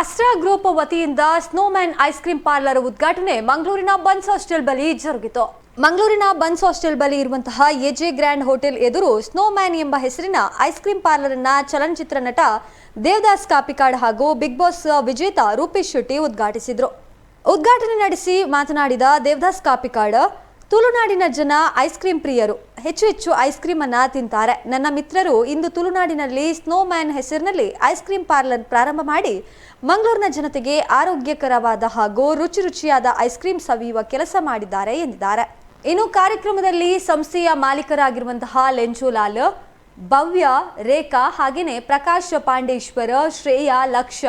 ಅಸ್ಟ್ರಾ group ವತಿಯಿಂದ Snowman ice cream parlour ಉದ್ಘಾಟನೆ ಮಂಗಳೂರಿನ ಬನ್ಸ್ ಹಾಸ್ಟೆಲ್ ಬಳಿ ಜರುಗಿತು. ಮಂಗಳೂರಿನ ಬನ್ಸ್ ಹಾಸ್ಟೆಲ್ ಬಳಿ ಇರುವಂತಹ ಎಜೆ ಗ್ರ್ಯಾಂಡ್ ಹೋಟೆಲ್ ಎದುರು ಸ್ನೋಮ್ಯಾನ್ ಎಂಬ ಹೆಸರಿನ ಐಸ್ ಕ್ರೀಮ್ ಪಾರ್ಲರ್ ಅನ್ನ ಚಲನಚಿತ್ರ ನಟ ದೇವದಾಸ್ ಕಾಪಿಕಾಡ್ ಹಾಗೂ ಬಿಗ್ ಬಾಸ್ ವಿಜೇತ ರೂಪೇಶ್ ಶೆಟ್ಟಿ ಉದ್ಘಾಟಿಸಿದ್ರು. ಉದ್ಘಾಟನೆ ನಡೆಸಿ ಮಾತನಾಡಿದ ದೇವದಾಸ್ ಕಾಪಿಕಾಡ್ ತುಳುನಾಡಿನ ಜನ ಐಸ್ ಕ್ರೀಮ್ ಪ್ರಿಯರು. ಹೆಚ್ಚು ಹೆಚ್ಚು ಐಸ್ ಕ್ರೀಮ್ ಅನ್ನ ತಿಂತಾರೆ. ನನ್ನ ಮಿತ್ರರು ಇಂದು ತುಳುನಾಡಿನಲ್ಲಿ ಸ್ನೋ ಮ್ಯಾನ್ ಹೆಸರಿನಲ್ಲಿ ಐಸ್ ಕ್ರೀಮ್ ಪಾರ್ಲರ್ ಪ್ರಾರಂಭ ಮಾಡಿ, ಮಂಗಳೂರಿನ ಜನತೆಗೆ ಆರೋಗ್ಯಕರವಾದ ಹಾಗೂ ರುಚಿ ರುಚಿಯಾದ ಐಸ್ ಕ್ರೀಮ್ ಸವಿಯುವ ಕೆಲಸ ಮಾಡಿದ್ದಾರೆ ಎಂದಿದ್ದಾರೆ. ಇನ್ನು ಕಾರ್ಯಕ್ರಮದಲ್ಲಿ ಸಂಸ್ಥೆಯ ಮಾಲೀಕರಾಗಿರುವಂತಹ ಲೆಂಚುಲಾಲ್ ಭವ್ಯ, ರೇಖಾ ಹಾಗೆಯೇ Prakash Pandeshwar, Shreya, Laksha,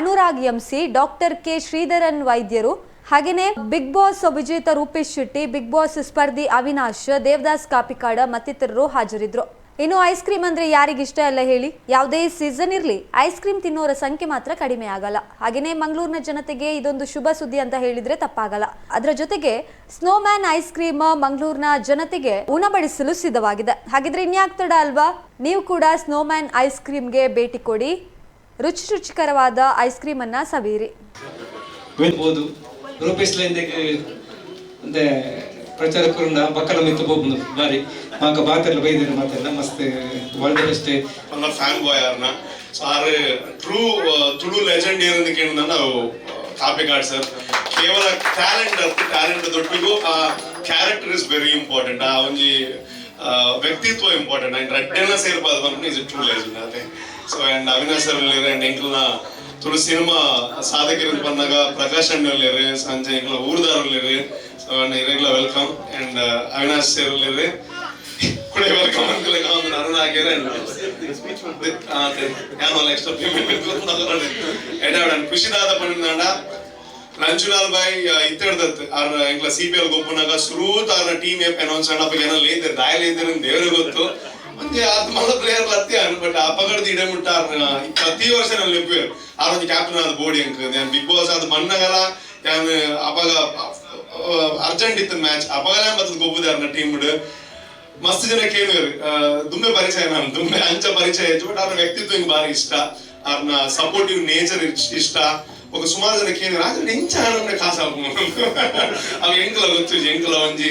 Anurag MC, doctor K Sridharan ವೈದ್ಯರು ಹಾಗೇನೆ ಬಿಗ್ ಬಾಸ್ ವಿಜೇತ ರೂಪೇಶ್ ಶೆಟ್ಟಿ ಬಿಗ್ ಬಾಸ್ ಸ್ಪರ್ಧಿ ಅವಿನಾಶ್, ದೇವದಾಸ್ ಕಾಪಿಕಾಡ ಮತ್ತಿತರರು ಹಾಜರಿದ್ರು. ಇನ್ನು ಐಸ್ ಕ್ರೀಮ್ ಅಂದ್ರೆ ಯಾರಿಗಿಷ್ಟ ಎಲ್ಲ ಹೇಳಿ? ಯಾವುದೇ ಸೀಸನ್ ಇರಲಿ ಐಸ್ ಕ್ರೀಮ್ ತಿನ್ನೋರ ಸಂಖ್ಯೆ ಮಾತ್ರ ಕಡಿಮೆ ಆಗಲ್ಲ. ಹಾಗೇನೆ ಮಂಗಳೂರಿನ ಜನತೆಗೆ ಇದೊಂದು ಶುಭ ಸುದ್ದಿ ಅಂತ ಹೇಳಿದ್ರೆ ತಪ್ಪಾಗಲ್ಲ. ಅದರ ಜೊತೆಗೆ ಸ್ನೋಮ್ಯಾನ್ ಐಸ್ ಕ್ರೀಮ್ ಮಂಗಳೂರಿನ ಜನತೆಗೆ ಉಣಬಡಿಸಲು ಸಿದ್ಧವಾಗಿದೆ. ಹಾಗಿದ್ರೆ ಇನ್ಯಾಗ್ತಡ ಅಲ್ವಾ? ನೀವು ಕೂಡ ಸ್ನೋಮ್ಯಾನ್ ಐಸ್ ಕ್ರೀಮ್ಗೆ ಭೇಟಿ ಕೊಡಿ. ರುಚಿ ರುಚಿಕರವಾದ ಐಸ್ ಕ್ರೀಮ್ ಅನ್ನ ಸವಿಯಿರಿ. ಇಂದೆಗ್ ಅಂದೆ ಪ್ರಚಾರಕರಿಂದ ಬಕ್ಕಲ ಮಿತ್ತು ಬೋಪುಂಡು ಬಾರಿ. ಮಾಕ ಬಾತೆಲ್ಲ ಬೈದಿರು ಮಾತೆಲ್ಲ ಮಸ್ತ್ ವರ್ಲ್ಡ್ ಬೆಸ್ಟ್ ನನ್ನ ಫ್ಯಾನ್ ಬಾಯ್ ಅವ್ರನ್ನ ಸೊ ಆರು ಟ್ರೂ ತುಳು ಲೆಜೆಂಡ್ ಏನಂತ ಕೇಳಿದ ನಾವು ಕಾಪಿ ಕಾರ್ಡ್ ಸರ್. ಕೇವಲ ಟ್ಯಾಲೆಂಟ್ ಅತ್ತು ಟ್ಯಾಲೆಂಟ್ ದೊಡ್ಡಿಗೂ ಆ ಕ್ಯಾರೆಕ್ಟರ್ ಇಸ್ ವೆರಿ ಇಂಪಾರ್ಟೆಂಟ್ ಆ, ಒಂಜಿ ವ್ಯಕ್ತಿತ್ವ ಇಂಪಾರ್ಟೆಂಟ್ ಅಂಡ್ ರಡ್ಡೆನ ಸೇರ್ಬಾರ್ದು ಬಂದು ಇಸ್ ಟ್ರೂ ಲೆಜೆಂಡ್ ಅದೇ. So and Avinash sir and ಎಂಕಲ್ನ Tulu cinema ಸಾಧಕರು ಬಂದಾಗ ಪ್ರಕಾಶ್ ಅಣ್ಣ ಸಂಜೆ ಎಂಕ್ಲ ಊರ್ದಾರ್ ಸೊ ಇರೆಗ್ಲ ವೆಲ್ಕಮ್ ಅಂಡ್ ಅವಿನಾಶ್ ಸರ್ ಕೂಡ ವೆಲ್ಕಮ್ ಅಂಕಲ್ ಒಂದು ಅರುಣ ಆಗ್ಯಾರ ಯಾನೋ ಎಕ್ಸ್ಟ್ರಾ ಪೇಮೆಂಟ್ ಖುಷಿದಾದ ಪಂಡ ರಂಜುಲಾಲ್ ಬಾಯ್ ಇತ್ತಿಡ್ದತ್ ಅವ್ರ ಎಂಕ್ಲ ಸಿ ಪಿ ಎಲ್ ಗೊಬ್ಬನಾಗ ಸುರೂತ್ ಅವ್ರ ಟೀಮ್ ಏಪ್ ಅನೌನ್ಸ್ ಅಣ್ಣ. ಏನಲ್ಲಿ ಇದ್ದೆ ದಾಯಲ್ ಇದ್ದರೆ ದೇವ್ರಿಗೆ ಗೊತ್ತು. ಒಂದೇ ಆದ್ ಮಲ್ಲ ಪ್ಲೇಯರ್ ಲತ್ತಿ ಅನ್ ಬಟ್ ಅಪಗಡ್ದ ಇಡೆ ಮುಟ್ಟ ಪ್ರತಿ ವರ್ಷ ನಾನು ಲೆಪ್ಪೇರು ಅವ್ರ ಒಂದು ಕ್ಯಾಪ್ಟನ್ ಆದ ಬೋಡಿ ಅಂಕ ಬಿಗ್ ಬಾಸ್ ಅದು ಮನ್ನಗಲ ಯಾನ್ ಅಪಗ ಅರ್ಜೆಂಟ್ ಇತ್ತು ಮ್ಯಾಚ್ ಅಪಗಲ ಮತ್ತೆ ಗೊಬ್ಬದ ಅವ್ರನ್ನ ಟೀಮ್ ಮಸ್ತ್ ಜನ ಕೇಳಿದ್ರು ದುಮ್ಮೆ ಪರಿಚಯ ನಾನು ದುಮ್ಮೆ ಅಂಚ ಪರಿಚಯ ಆಯ್ತು ಬಟ್ ಅವ್ರ ವ್ಯಕ್ತಿತ್ವ ಹಿಂಗ್ ಬಾರಿ ಇಷ್ಟ ಅವ್ರನ್ನ ಸಪೋರ್ಟಿವ್ ನೇಚರ್ ಇಷ್ಟ ఒక సుమారు జనకి ఏం రాజు నించానన్న కాసాపు అవి ఎంకల గొచ్చు ఎంకల ಒಂಜಿ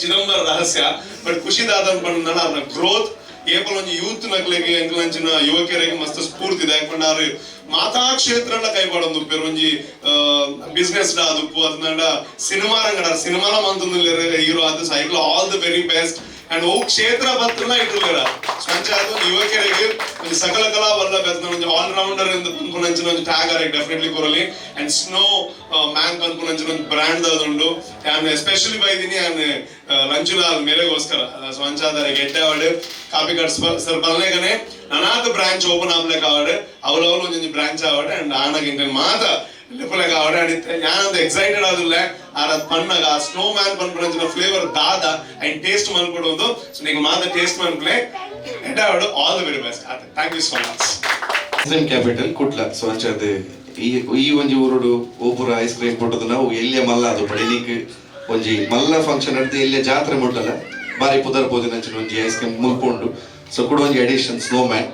ಚಿದಂಬರ ರಹಸ್ಯ ಬಟ್ ಖುಷಿದಾದನ್ ಬಂದ ಅವ್ರನ್ನ ಗ್ರೋತ್ ಏಪಲ್ ಒಂಜಿ ಯೂತ್ ನಕ್ಲೆಗೆ ಎಂಕಲಂಚಿನ ಯುವಕರಿಗೆ ಮಸ್ತ್ ಸ್ಫೂರ್ತಿ ಇದೆ ಅವ್ರು ಮಾತಾ ಕ್ಷೇತ್ರನ ಕೈಪಾಡೊಂದು ಪೆರೊಂಜಿ ಬಿಸ್ನೆಸ್ ಡಾ ಅದುಪ್ಪು ಅದನ್ನ ಸಿನಿಮಾ ರಂಗಡ ಸಿನಿಮಾ ಮಂತಂದ್ರೆ ಹೀರೋ ಅದು ಸೈಕ್ಲ all the very best and ಓ ಕ್ಷೇತ್ರ ಬತ್ತನ್ನ ಇಟ್ಟಿರ್ಲಿಲ್ಲ ಸ್ವಂಚ ಅದು ಯುವಕರಿಗೆ ಒಂದು ಸಕಲ ಕಲಾ ವರ್ದ ಬೆತ್ತನ ಒಂದು ಆಲ್ ರೌಂಡರ್ ಅಂತ ಅನ್ಕೊಂಡು ಅಂಚಿನ ಒಂದು ಟ್ಯಾಗ್ ಡೆಫಿನೆಟ್ಲಿ ಕೊರಲಿ. ಅಂಡ್ ಸ್ನೋ ಮ್ಯಾಂಕ್ ಅನ್ಕೊಂಡು ಅಂಚಿನ ಒಂದು ಬ್ರ್ಯಾಂಡ್ ಅದೊಂದು ಆನ್ ಎಸ್ಪೆಷಲಿ ಬೈದಿನಿ ಆನ್ ಲಂಚುಲ ಮೇರೆಗೋಸ್ಕರ ಸ್ವಂಚ ಅದರ ಗೆಡ್ಡೆ ಅವಳು ಕಾಪಿ ಕಟ್ಸ್ ಸರ್ ಬಲ್ನೇಗನೆ ನನಾದ ಬ್ರಾಂಚ್ ಓಪನ್ ಆಗ್ಲಿಕ್ಕೆ ಅವಡೆ ಅವಳವಳು ಒಂದು ಬ್ರಾಂಚ್ ಆವಡೆ ಅಂಡ್ ಆನಾಗ ಮಾತ ಲೆಪ್ಪಲೆಗೆ ಅವಡೆ ಅಡಿತ್ತೆ ಯಾನಂತ ಎಕ್ಸೈಟೆಡ್ ಆದಿಲ್ಲ ಆರ ಪನ್ನಗ ಸ್ನೋ ಮ್ಯಾನ್ ಪನ್ಪುನಂಚಿನ ಫ್ಲೇವರ್ ದಾದ ಅಂಡ್ ಟೇಸ್ಟ್ ಮನ್ಕೊಡೋದು ಸೊ ನೀವು ಮಾದ ಟೇಸ್ಟ್ ಮನ್ಪ್ಲೆ ಎಂಡ ಆವಡು all the very best thank you so much capital capital Kudla so ಅಂಚದೆ ಈ ಈ ಒಂಜಿ ಊರುಡು ಓಪುರ ಐಸ್ ಕ್ರೀಮ್ ಕೊಟ್ಟದು ನಾವು ಎಲ್ಲಿಯ ಮಲ್ಲ ಅದು? ಪಡಿಲಿಕ್ ಒಂಜಿ ಮಲ್ಲ ಫಂಕ್ಷನ್ ನಡೆದು ಎಲ್ಲಿಯ ಜಾತ್ರೆ ಮುಟ್ಟಲ್ಲ ಬಾರಿ ಪುದರ್ ಪೋದಿನ ಒಂಜಿ ಐಸ್ ಕ್ರೀಮ್ ಮುಲ್ಕೊಂಡು ಸೊ ಕೂಡ ಒಂಜಿ ಎಡಿಷನ್ ಸ್ನೋ ಮ್ಯಾನ್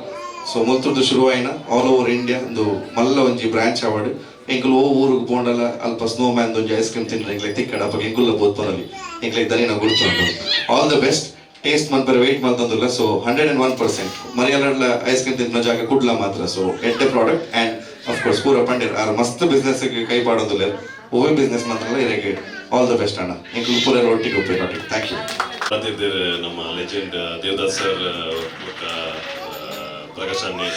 ಸೊ ಮುಲ್ತುರ್ದು ಶುರುವಾಯಿನ ಆಲ್ ಓವರ್ ಇಂಡಿಯಾ ಒಂದು ಮಲ್ಲ ಒಂಜಿ ಬ್ರಾಂಚ್ ಅವಾರ್ಡ್ ಎಂಕುಲು ಓ ಊರಿಗೆ ಪೋಂಡಲ ಅಲ್ಪ ಸ್ನೋ ಮ್ಯಾನ್ ಒಂಜಿ ಐಸ್ ಕ್ರೀಮ್ ತಿನ್ರೆ ಎಂಕ್ಲೆ ತಿಕ್ಕಡ ಅಪ್ಪ ಎಂಕುಲ್ಲ ಬೋದ್ಪನಲ್ಲಿ ಎಂಕ್ಲೆ ದನಿನ ಗುರುತು ಆಲ್ ದ ಬೆಸ್ಟ್ ಟೇಸ್ಟ್ ಮನ್ಪರ wait ಮಲ್ತಂದುಲ್ಲ so hundred and one percent ಮರಿಯಲ್ಲ ice cream ತಿನ್ನ ಜಾಗ ಕುಡ್ಲ ಮಾತ್ರ. ಸೊ ಎಡ್ಡೆ ಪ್ರಾಡಕ್ಟ್ ಅಂಡ್ ಆಫ್ ಕೋರ್ಸ್ ಪೂರ ಪಂಡಿರ್ ಆರ್ ಮಸ್ತ್ ಬಿಸ್ನೆಸ್ ಕೈ ಪಾಡೋದಿಲ್ಲ. ಓವೇ ಬಿಸ್ನೆಸ್ ಮಾತ್ರ ಇರಕ್ಕೆ ಆಲ್ ದ ಬೆಸ್ಟ್ ಅಣ್ಣ. ಎಂಕುಲು ಪೂರ ಒಟ್ಟಿಗೆ ಉಪಯೋಗ ಥ್ಯಾಂಕ್ ಯು ನಮ್ಮ ಲೆಜೆಂಡ್ ದೇವದಾಸ್ ಸರ್ ಪ್ರಕಾಶ್ ಅನ್ನೆ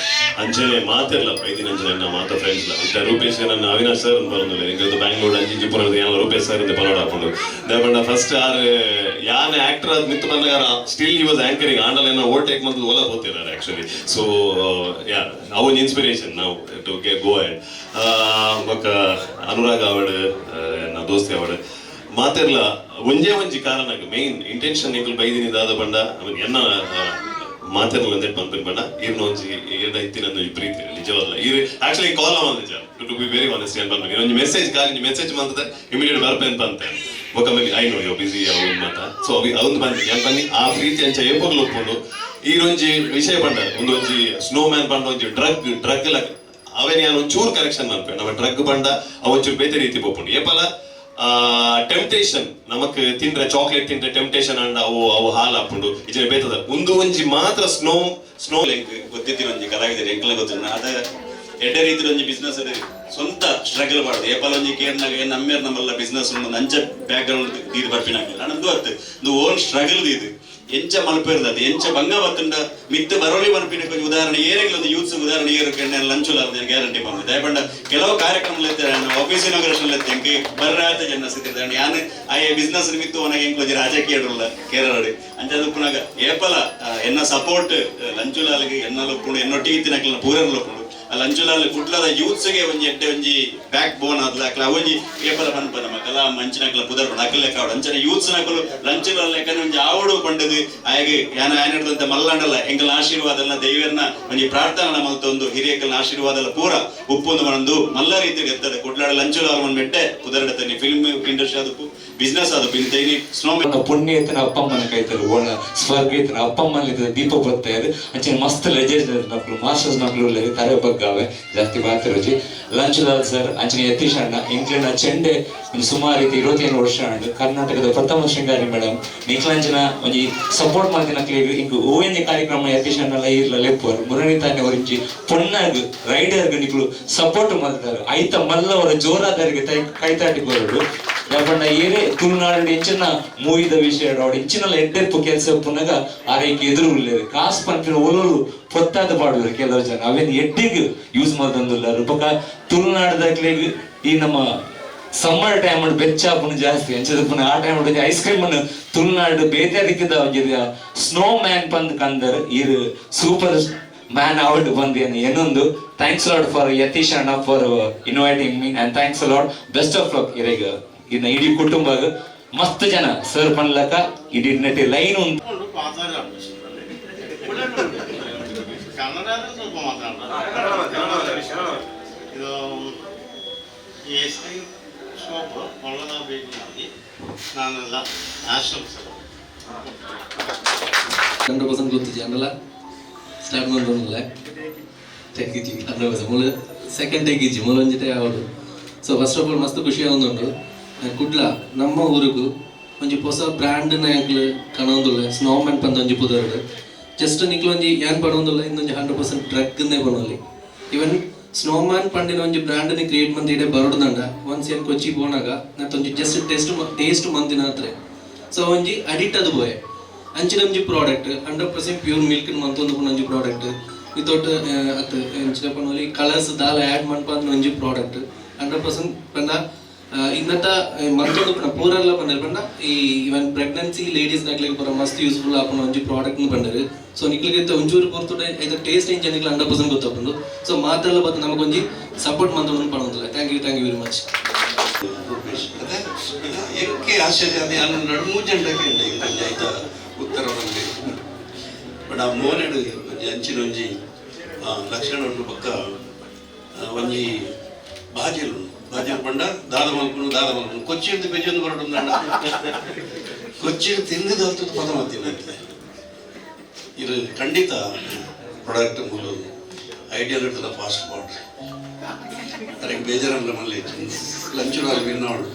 ಅಂಚನೆ ಮಾತಿರ್ಲ ಐದಿನ ಅಂಚನೆ ಮಾತ ಫ್ರೆಂಡ್ಸ್ ಇತ್ತ ರೂಪೇಶ್ ನನ್ನ ಅವಿನಾಶ್ ಸರ್ ಅಂತ ಬರೋದಿಲ್ಲ. ಇಂಗದು ಬ್ಯಾಂಗ್ಳೂರ್ ಅಂಜಿ ಪುರ ಯಾನ ರೂಪೇಶ್ ಸರ್ ಅಂತ ಪನ್ನಡ ಹಾಕೊಂಡು. ದೇವಣ್ಣ ಫಸ್ಟ್ ಆರ್ ಯಾನೆ ಆಕ್ಟರ್ ಅದ್ ಮಿತ್ತು ಬಂದಾಗ ಸ್ಟಿಲ್ ಹಿ ವಾಸ್ ಆಂಕರಿಂಗ್ ಆಂಡಲ್ ಏನೋ ಓವರ್ಟೇಕ್ ಮಂತ್ ಓಲ ಹೋಗ್ತಿದ್ದಾರೆ ಆಕ್ಚುಲಿ ಸೊ ಯಾ ಅವನ್ ಇನ್ಸ್ಪಿರೇಷನ್ ನಾವು ಟು ಗೆ ಗೋ ಆ್ಯಂಡ್ ಬೊಕ್ಕ ಅನುರಾಗ್ ಅವಡ್ ನನ್ನ ದೋಸ್ತಿ ಅವಡ್. ಮಾತಿರ್ಲ, ಒಂಜೇ ಒಂಜಿ ಕಾರಣಕ್ಕೆ ಮೇನ್ ಇಂಟೆನ್ಷನ್ ನಿಕಲ್ ಬೈದಿನಿ ದಾದ ಬಂಡ. ಎನ್ನ ಮಾತಿರ್ಲ ಒಂದೇ ಬಣ್ಣ ಇರ್ನ ಒಂಜಿ ಏನೈತಿ ನನ್ನ ಈ ಪ್ರೀತಿ ನಿಜವಲ್ಲ. ಈ ಆಕ್ಚುಲಿ ಕಾಲ್ ಆನ್ ನಿಜ. ಟು ಬಿ ವೆರಿ ಆನೆಸ್ಟ್ ಏನ್ ಬಂದ ಮೆಸೇಜ್ ಕಾಲಿ ಮೆಸೇಜ್ ಬಂದದ ಇಮಿಡಿಯೇಟ್ ಬರ್ಪೇನ್ ಅಂತ. ಮೇಲೆ ಐ ನೋ ಯೋ ಬಿಸಿ ಯಾವ ಮಾತ ಸೊ ಅವಿ ಅವನ್ ಬಂದಿ ಯಾನ್ ಬನ್ನಿ? ಆ ಪ್ರೀತಿ ಅಂಚ ಏಪರ್ಲು ಲೋಪೊಂಡು ಈ ಒಂಜಿ ವಿಷಯ ಬಂಡ ಒಂದು ಒಂಜಿ ಸ್ನೋ ಮ್ಯಾನ್ ಬಂಡ ಒಂಜಿ ಡ್ರಗ್ ಡ್ರಗ್ ಲಕ್ ಅವನ್ ಯಾನ್ ಒಂಚೂರು ಕರೆಕ್ಷನ್ ಮಾಡ್ಬೇಕು ನಮ್ಮ ಡ್ರಗ್ ಬಂಡ ಅವಂಚೂರು ಬೇತೆ ರೀತಿ ಬೋಪುಂಡು. ಏಪಲ ಟೆಂಪ್ಟೇಷನ್ ನಮಕ್ ತಿಂದ್ರೆ ಚಾಕ್ಲೇಟ್ ತಿಂದ್ರೆ ಟೆಂಪ್ಟೇಷನ್ ಅಂಡ ಅವು ಅವು ಹಾಲು ಹಾಕೊಂಡು ಇಜನೆ ಬೇತದ ಒಂದು ಒಂಜಿ ಮಾತ್ರ ಸ್ನೋ ಸ್ನೋ ಲೆಂಕ್ ಗೊತ್ತಿತ್ತಿನ ಒಂಜಿ ಕಲಾವಿದರು ಎಂಕಲ ಗೊತ್ತಿನ ಅದ ಎಡ್ಡೆ ರೀತಿ ಒಂಜಿ ಬಿಸ್ನೆಸ್ ಸ್ವಂತ ಸ್ಟ್ರಗಲ್ ಮಾಡುದು. ಏಪಲ ಒಂಜಿ ಕೇರ್ನಾಗ ಏನ್ ನಮ್ಮೇರ್ ನಮ್ಮಲ್ಲ ಬಿಸ್ನೆಸ್ ಒಂದು ನಂಚ ಬ್ಯಾಕ್ ಗ್ರೌಂಡ್ ತೀರ್ ಬರ್ಪಿನಾಗಿಲ್ಲ ನಂದು ಅರ್ಥ ಓನ್ ಸ್ಟ್ರಗಲ್ ಇದು. ಎಂಚ ಮಲ್ಪೇರ್ದ ಅದು ಎಂಚ ಭಂಗ ಬತ್ತುಂಡ ಮಿತ್ತು ಬರೋಲಿ ಮನಪಿನ ಕೊಂಚ ಉದಾಹರಣೆ ಏರೆಗ್ಲ ಒಂದು ಯೂತ್ಸ್ ಉದಾಹರಣೆ ಏರಕ್ಕೆ ಲಂಚು ಲಂಚುಲ ಗ್ಯಾರಂಟಿ ಬಂದು ದಯಪಂಡ ಕೆಲವು ಕಾರ್ಯಕ್ರಮ ಆಫೀಸ್ ಇನಾಗ್ರೇಷನ್ ಎಂಕಿ ಬರ್ರಾತ ಜನ ಸಿದ್ಧ ಯಾನ ಆಯೆ ಬಿಸ್ನೆಸ್ ನಿಮಿತ್ತ ಒನಗೆ ಎಂಕ್ ಒಂಜಿ ರಾಜಕೀಯ ಇಡಲ್ಲ ಕೇರಳ ಅಂಚದು ಪುನಗ ಏಪಲ ಎನ್ನ ಸಪೋರ್ಟ್ ಲಂಚುಲಾಲ್ಗೆ ಎನ್ನ ಪುಣ ಎನ್ನೊಟ್ಟಿಗೆ ಇತ್ತಿನಕ್ಲ ಪೂರರ್ಲ ಪುಂಡು ಆ ಲಂಚುಲಾಲ್ ಕುಟ್ಲದ ಯೂತ್ಸ್ಗೆ ಒಂಜಿ ಎಡ್ಡೆ ಒಂಜಿ ಬ್ಯಾಕ್ ಬೋನ್ ಆದ್ಲ ಅಕ್ಲ ಒಂಜಿ ಪೇಪರ್ ಪನ್ಪ ನಮ್ಮ ಕಲಾ ಮಂಚಿನಕ್ಲ ಪುದರ್ ಪಂಡ ಅಕಲ್ ಲೆಕ್ಕ ಅಂಚನೆ ಯೂತ್ಸ್ ನಕಲು ಲಂಚುಲಾಲ್ ಲೆಕ್ಕನ ಒಂಜಿ ಆವಡು ಪಂಡದು. ಆಯಗೆ ಯಾನ ಆಯನ ಮಲ್ಲಂಡಲ್ಲ ಎಂಕಲ ಆಶೀರ್ವಾದ ಎಲ್ಲ ದೈವರ್ನ ಒಂಜಿ ಪ್ರಾರ್ಥನೆ ಮಲ್ತೊಂದು ಹಿರಿಯಕಲ್ನ ಆಶೀರ್ವಾದ ಎಲ್ಲ ಪೂರ ಉಪ್ಪೊಂದು ಮನಂದು ಮಲ್ಲ ರೀತಿ ಎತ್ತದೆ ಕುಟ್ಲಾಡ ಲಂಚುಲಾಲ್ ಮನ್ ಮೆಟ್ಟೆ ಪುದರ್ಡತನಿ. ಫಿಲ್ಮ್ ಇಂಡಸ್ಟ್ರಿ ಅದಪ್ಪು ಬಿಸ್ನೆಸ್ ಅದಪ್ಪು ಇಂತೈನಿ ಸ್ನೋ ಪುಣ್ಯ ಇತ್ತನ ಅಪ್ಪಮ್ಮನ ಕೈತರು ಓಣ, ಸ್ವರ್ಗ ಇತ್ತನ ಅಪ್ಪಮ್ಮನ ದೀಪ ದೀಪ ಇದೆ. ಅಂಚೆ ಮಸ್ತ್ ಲೆಜೆಂಡ್ ನಕ್ಲು ಮಾಸ್ಟರ್ಸ್ ನಕ್ಲು ತರ ತರೆ ಬಗ್ಗಾವೆ ಜಾಸ್ತಿ ಬಾತಿರೋಜಿ ಲಂಚ್ ಲಾಲ್ ಸರ್ ಅಂಚನೆ ಯತೀಶ್ ಅಣ್ಣ ಇಂಗ್ಲೆಂಡ್ನ ಚೆಂಡೆ, ಒಂದು ಸುಮಾರು ರೀತಿ ಇರುವತ್ತೇನು ವರ್ಷ ಅಣ್ಣ ಕರ್ನಾಟಕದ ಪ್ರಥಮ ಶೃಂಗಾರಿ ಮೇಡಮ್ ನಿಕ್ಲಂಜನ ಒಂಜಿ ಸಪೋರ್ಟ್ ಮಾಡ್ತಿನ ಕ್ಲಿಗ್ ಇಂಕು ಓವೆಂಜಿ ಕಾರ್ಯಕ್ರಮ ಯತೀಶ್ ಅಣ್ಣಲ ಇರ್ಲ ಲೆಪ್ಪರ್ ಮುರಣಿ ತಾನೆ ಅವರಿಂಚಿ ಪೊನ್ನಾಗ್, ರೈಡರ್ ನಿಕ್ಲು ಸಪೋರ್ಟ್ ಮಾಡ್ತಾರೆ. ಐತ ಮಲ್ಲ ಅವರ ತೈ ಕೈತಾಟಿ ಬರೋಡು ಯಾಕಂದ್ರೆ ಏನೇ ತುಳುನಾಡು ಹೆಚ್ಚಿನ ಮೂವಿದ ವಿಷಯ ಅವ್ರು ಹೆಚ್ಚಿನ ಎಡ್ಡೆಪ್ಪು ಕೆಲಸ ಪುನಗ ಆರೈಕೆ ಎದುರು ಉಳ್ಳೇರು ಕಾಸ್ ಪಂಪಿನ ಒಲಲು ಪೊತ್ತಾದ ಪಾಡುವರು ಕೆಲವು ಜನ. ಅವೇನು ಎಡ್ಡಿಗೆ ಯೂಸ್ ಮಾಡ್ದಂದಿಲ್ಲ ರೂಪಕ ತುಳುನಾಡದಾಗ್ಲಿಗೆ ಈ ನಮ್ಮ ಸಮ್ಮರ್ ಟೈಮ್ ಬೆಚ್ಚ ಪುನ ಜಾಸ್ತಿ. ಅಂಚದ ಪುನಃ ಆ ಟೈಮ್ ಐಸ್ ಕ್ರೀಮ್ ಅನ್ನು ತುಳುನಾಡು ಬೇತೆ ಅದಕ್ಕಿದ ಒಂಜಿದ ಸ್ನೋ ಮ್ಯಾನ್ ಪಂದ್ ಕಂದರ್ ಇರ್ ಸೂಪರ್ ಮ್ಯಾನ್ ಅವಾರ್ಡ್ ಬಂದೇನು. ಏನೊಂದು ಥ್ಯಾಂಕ್ಸ್ ಲಾಡ್ ಫಾರ್ ಯತೀಶ್ ಅಣ್ಣ for inviting me and thanks lot best of luck ಇರೇಗ ಇನ್ನ ಇಡೀ ಕುಟುಂಬ ಮಸ್ತ್ ಜನ. ಸರ್ ಪನ್ಲಕ ಇಡೀ ನಟಿ ಲೈನ್ ಉಂಟು. ಇದು ಎಸ್ ಮುಲ ಸೆಕೆಂಡ್ ಒಂಜಿತೆ ಯಾವುದು ಸೊ ಫಸ್ಟ್ ಆಫ್ ಆಲ್ ಮಸ್ತ್ ಖುಷಿ ಆಗೊಂದುಂಡು ಕುಡ್ಲ ನಮ್ಮ ಊರಿಗೂ ಒಂಜಿ ಹೊಸ ಬ್ರ್ಯಾಂಡ್ ನಾಯಕ್ಲು ಕಾಣೊಂದುಲ್ಲ. ಸ್ನೋಮ್ಯಾನ್ ಪಂದ ಒಂಜಿ ಪುದರ್ಡ್ ಜಸ್ಟ್ ನಿಕ್ಲು ಒಂಜಿ ಏನ್ ಪಡೊಂದುಲ್ಲ ಇನ್ನೊಂಜಿ ಹಂಡ್ರೆಡ್ ಪರ್ಸೆಂಟ್ ಡ್ರಗ್ನೇ ಬಣ್ಣಲ್ಲಿ ಇವನ್ ಸ್ನೋಮ್ಯಾನ್ ಪಂಡಿನ ಒಂಜಿ ಬ್ರ್ಯಾಂಡ್ ನಿ ಕ್ರಿಯೇಟ್ ಮಂತ್ ಇಡೆ ಬರೋಡ್ದಂಡ. ಒನ್ಸ್ ಏನ್ ಕೊಚ್ಚಿ ಪೋನಾಗ ನತ್ತೊಂಜಿ ಜಸ್ಟ್ ಟೆಸ್ಟ್ ಟೇಸ್ಟ್ ಮಂದಿನ ಹತ್ರ. ಸೊ ಒಂಜಿ ಅಡಿಟ್ ಅದು ಬೋಯ್ ಅಂಚಿನ ಒಂಜಿ product hundred percent pure milk ಮಂತೊಂದು ಒಂಜಿ ಪ್ರಾಡಕ್ಟ್ ವಿತೌಟ್ ಅತ್ ಎಂಚಿನ ಪನೊಲಿ ಕಲರ್ಸ್ ದಾಲ ಆ್ಯಡ್ ಮನ್ಪಂದ್ ಒಂಜಿ ಪ್ರಾಡಕ್ಟ್ ಹಂಡ್ರೆಡ್ ಪರ್ಸೆಂಟ್ ಪಂಡ ಇನ್ನತ ಮತ್ತೊಂದು ಪಂಡ ಪೂರಲ್ಲ ഈ ಪಂಡ ಈ ಇವನ್ ಪ್ರೆಗ್ನೆನ್ಸಿ ಲೇಡೀಸ್ ನಕ್ಲಿಗೆ ಪರ ಮಸ್ತ್ ಯೂಸ್ಫುಲ್ ಆಪನ ಒಂಜಿ ಪ್ರಾಡಕ್ಟ್ ಪಂಡರ್ ಸೊ ನಿಕ್ಲಿಗೆ ಒಂಚೂರು ಪೊರ್ತುಡೆ ಇದು. ಟೇಸ್ಟ್ ಇಂಚ ನಿಕ್ಲ ಹಂಡ್ರೆಡ್ ಪರ್ಸೆಂಟ್ ಸೋ ಸೊ ಮಾತೆಲ್ಲ ನಮಗೆ ಒಂದು ಸಪೋರ್ಟ್ ಮಂತೊಂದು ಪಣೊಂದಿಲ್ಲ thank you thank you very much ಎಕ್ಕೆ ಆಶ್ಚರ್ಯ? ಅದೇ ಅನ್ನ ನಡು ಒಂಜಿ ಐತ ಉತ್ತರ ಬಂದಿದೆ ಬಟ್ ಆ ಮೋನೆಡು ಅಂಚಿನ ಒಂಜಿ ಲಕ್ಷಣ ಉಂಟು ಪಕ್ಕ ಒಂದು ಒಂಜಿ ಬಾಜಿಲು ಬಾಜಿಲು ಪಂಡ ದಾದ ಮಲ್ಪುನು ದಾದ ಮಲ್ಪುನು ಕೊಚ್ಚಿ ಅಂತ ಬೆಜೊಂದು ಬರಡು ನಂಡ ಕೊಚ್ಚಿ ತಿಂದು ದಾಲ್ತದ ಪದ ಮಾಡ್ತೀನಿ ಇದು ಖಂಡಿತ ಪ್ರಾಡಕ್ಟ್ ಮೂಲ ಐಡಿಯಲ್ ಇರ್ತದ ಫಾಸ್ಟ್ ಬಾಡ್ ಅದಕ್ಕೆ ಬೇಜಾರಲ್ಲ ಮಲ್ಲಿ. ಅಲ್ಲಿ ವಿನ್ನೋಡು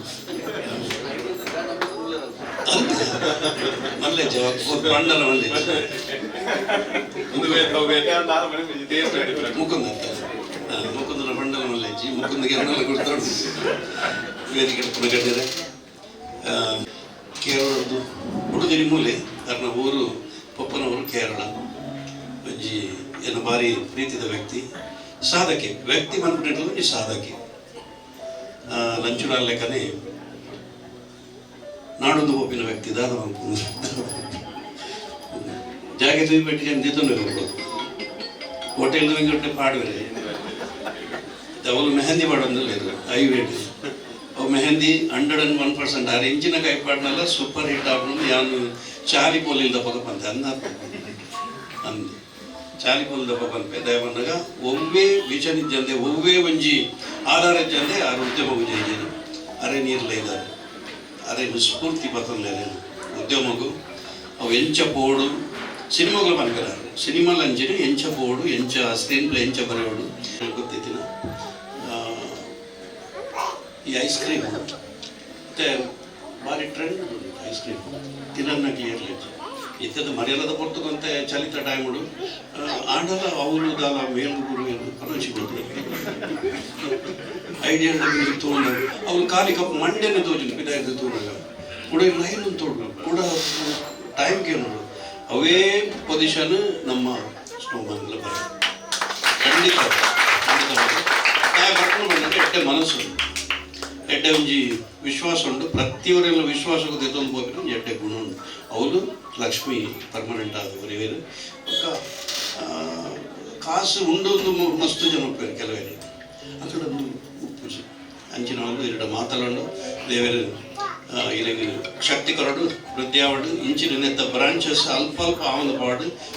ಮಲ್ಲೆ ಪಂಡಲ ಮಲ್ಲೆ. ಮುಖ ಪಂಡಲ ಅನ್ನಲ್ಲ ಕೊಡ್ತಾಡು ವೇದಿಕೆ ಪುನಗಟ್ಟಿದೆ ಕೇರಳದ್ದು ಹುಡುಗರಿ ಮೂಲೆ ಕಾರಣ ಊರು ಪಪ್ಪನವರು ಕೇರಳ. ಒಂಜಿ ಏನು ಬಾರಿ ಪ್ರೀತಿದ ವ್ಯಕ್ತಿ, ಸಾಧಕೆ. ವ್ಯಕ್ತಿ ಮನ್ಪುಟ್ಟಿದ್ದು ಈ ಸಾಧಕೆ. ಲಂಚುನ ಲೆಕ್ಕನೇ ನಾಡೊಂದು ಒಪ್ಪಿನ ವ್ಯಕ್ತಿ ದಾದ ಜಾಗೆ ತೂಯಿ ಜನ ತಿಂದು ಹೋಗ್ಬೋದು ಹೋಟೆಲ್ ವೆಂಕಟೆ ಪಾಡುವರೆ ಅವಳು ಮೆಹಂದಿ ಮಾಡೋದಿಲ್ಲ ಐ ಐವೇಟ್ ಅವು mehndi hundred and one percent. ಆರು ಇಂಚಿನ ಕೈ ಪಾಡ್ನೆಲ್ಲ ಸೂಪರ್ ಹಿಟ್ ಆಗ್ಬಿಟ್ಟು ಯಾನು ಚಾರಿ ಪೋಲಿಲ್ ದಪ್ಪ ಬಂತೆ. ಅಂದ ಚಾರಿ ದಪ್ಪ ಬಂತೆ. ದಯ ಬಂದಾಗ ಒವ್ವೇ ವಿಜನ್ ಇದ್ದಂತೆ ಒವ್ವೇ ಒಂಜಿ ಆಧಾರ ಇದ್ದಂತೆ ಆ ಉದ್ಯಮ ವಿಜಯ ಅರೆ ನೀರ್ಲ ಇದ್ದಾರೆ ಅರೆ ನಿಸ್ಫೂರ್ತಿ ಬರ್ತಂದೆ ಉದ್ಯಮಗೂ ಅವು ಎಂಚ ಪೋಡು. ಸಿನಿಮಾಗಳು ಮನ್ಕರಾರು ಸಿನಿಮಾಲ್ ಅಂಚಿನ ಎಂಚ ಬೋಡು ಎಂಚ ಸ್ಕ್ರೀನ್ ಪ್ಲೇ ಎಂಚ ಬರೆಯೋಡು ಗೊತ್ತಿತ್ತಿನ ಈ ಐಸ್ ಕ್ರೀಮ್ ಮತ್ತೆ ಭಾರಿ ಟ್ರೆಂಡ್ ಐಸ್ ಕ್ರೀಮ್ ತಿನ್ನನ್ನ ಕ್ಲಿಯರ್ಲಿ ಇತ್ತದ ಮರೆಯಲ್ಲದ ಪೊರ್ತುಕೊಂತೆ ಚಲಿತ ಟೈಮುಡು ಆಂಡಲ ಅವಳು ದಾಲ ಮೇಲು ಗುರು ಅನುಚಿ ಐಡಿಯಾ ತೋಣ ಅವ್ರು ಖಾಲಿ ಕಪ್ ಮಂಡ್ಯನೇ ತೋಜು ಪಿದಾಯ್ದು ತೋಣಗ ಕೂಡ ಲೈನ್ ತೋಡು ಕೂಡ ಟೈಮ್ಗೆ ನೋಡು ಅವೇ ಪೊಸಿಷನ್ ನಮ್ಮ ಸ್ನೋಮನ್ಗಳ ಬರ ಖಂಡಿತ ಖಂಡಿತ ಎಡ್ಡೆ ಮನಸ್ಸು ಎಡ್ಡೆ ಒಂಜಿ ವಿಶ್ವಾಸ ಉಂಟು ಪ್ರತಿಯೊರೆಲ್ಲ ವಿಶ್ವಾಸ ತೆತ್ತೊಂದು ಹೋಗಿರೋ ಎಡ್ಡೆ ಗುಣ ಉಂಟು ಅವಳು ಲಕ್ಷ್ಮಿ ಪರ್ಮನೆಂಟ್ ಆದವರು ಇವರು ಒಕ್ಕ ಕಾಸು ಉಂಡು ಮಸ್ತ್ ಜನ ಉಪ್ಪೇರು ಕೆಲವೇನು ಅದು ಉಪ್ಪು ಅಂಚಿನ ಎರಡು ಮಾತಲಂಡು ದೇವರು ಇಲ್ಲಿಗೆ ಶಕ್ತಿ ಕೊರಡು ವೃದ್ಧಿಯಾವಡು ಇಂಚಿನ ನೆತ್ತ ಬ್ರಾಂಚಸ್ ಅಲ್ಪ ಅಲ್ಪ ಆವಂದು ಪಾಡು